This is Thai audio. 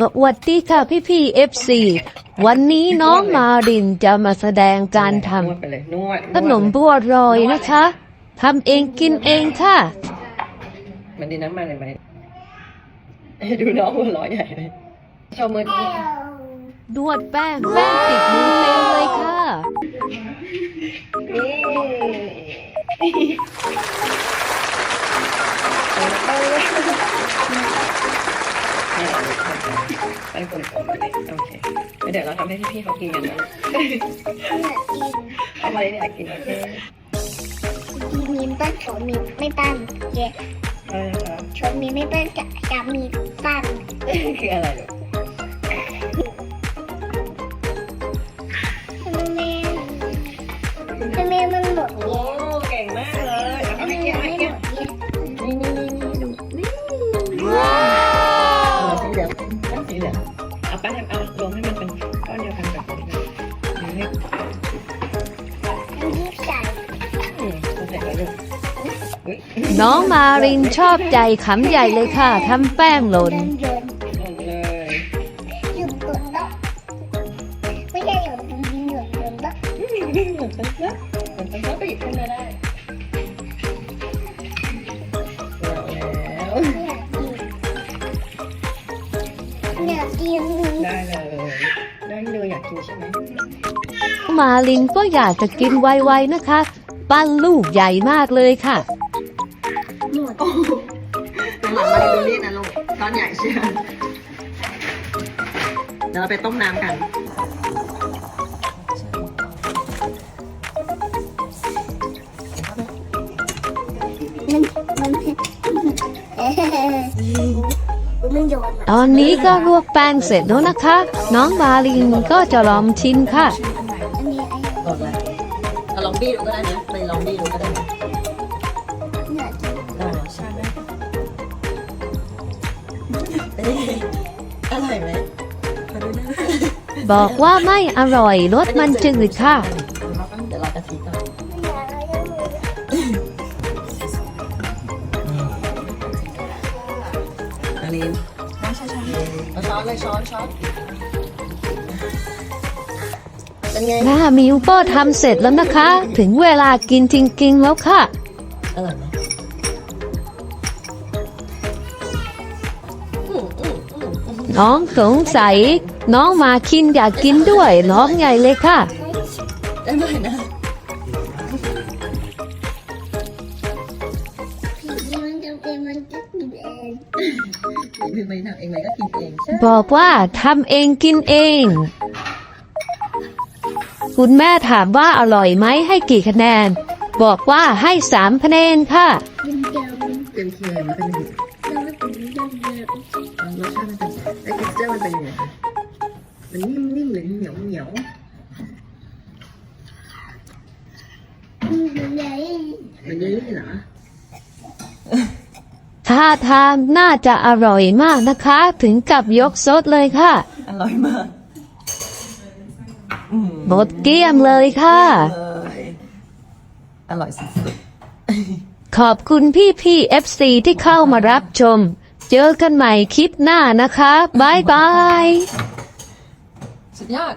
สวัสดีค่ะพี่พี่เอฟซีวันนี้น้องมารินจะมาแสดงการทนวดไปเลยนวดำขนมบัวรอยนะคะทำเองกินเองค่ะมันดีน้ำมันเลยไหมดูน้องหัวเร้อใหญ่เลยชมมือนี้นวดแป้งแป้งติดมือเต็มเลยค่ะ นี่ไปกลมๆเลยโอเคแล้วเดี๋ยวเราทำให้พี่ๆเขากินกันนะเอาไปเนี่ยกินโอเคทีมีปั้นโฉมมีไม่ปั้นเย้ใช่ครับโฉมมีไม่ปั้นกับกับมีปั้นคืออะไรลูก เราใส่ไว้ลูกอุ๊ยน้องมารินชอบใจขำใหญ่เลยค่ะทำแป้งหล่นเดินเดินลงเลยหยุดตุ่นโต๊ะไม่ใช่หยุดตุ่นยิงหยุดตุ่นโต๊ะเหมือนเป็นเสื้อเหมือนเป็นเสื้อไปหยิบขึ้นมาได้แล้วไม่อยากกินไม่อยากกินได้เลยได้เลยอยากกินใช่ไหม มารินก็อยากจะกินไวๆนะคะ ปั้นลูกใหญ่มากเลยค่ะหมดหลังมาดูนี่นะลูกตอนใหญ่เชียวเดี๋ยวเราไปต้มน้ำกัน มันมันเอ๊ะมันโยนตอนนี้ก็ลวกแป้งเสร็จแล้วนะคะ น้องมารินก็จะลองชิมค่ะ อันนี้ไอ้กดเลอาลองบี้ดูก็ได้นะไปลองบี้ดูก็ได้นะอยากกินได้ใช่ไหมอร่อยไหมขอดูหนะบอกว่าไม่อร่อยรสมันจืดค่ะ เดี๋ยวรากะทิก่อน อยากอะไรก็มืออาลินช้อนช้อนเอาช้อนเลยช้อนช้อน เป็นไง หน้ามิวก็ทำเสร็จแล้วนะคะ ถึงเวลากินจริงๆแล้วค่ะ อร่อยไหมอืมอืมอืมอืมน้องสงสัย น้องมาคินอยากกินด้วยร้องใหญ่เลยค่ะ อร่อยนะผีมันจะเป็นมันจะกินเองคือไม่ทำเองไหมก็กินเองใช่บอกว่าทำเองกินเอง คุณแม่ถามว่าอร่อยไหมให้กี่คะแนน บอกว่าให้สามคะแนนค่ะกินเดียวมันเป็นเค็มเป็นยังไงแล้วมันเป็นเรื่องเดียวเอารสชาติมันเป็นยังไงไอ้เท็กเจอร์มันเป็นยังไงคะมันนิ่มๆหรือเหนียวเหนียวมันใหญ่ๆมันยืดเหรอท่าทางน่าจะอร่อยมากนะคะ ถึงกับยกซดเลยค่ะ อร่อยมากอืม หมดเกลี้ยงเลยค่ะ เลยอร่อยสุดขอบคุณพี่พี่ๆ FC ที่เข้ามารับชม เจอกันใหม่คลิปหน้านะคะ บ๊ายบาย ๆสุดยอด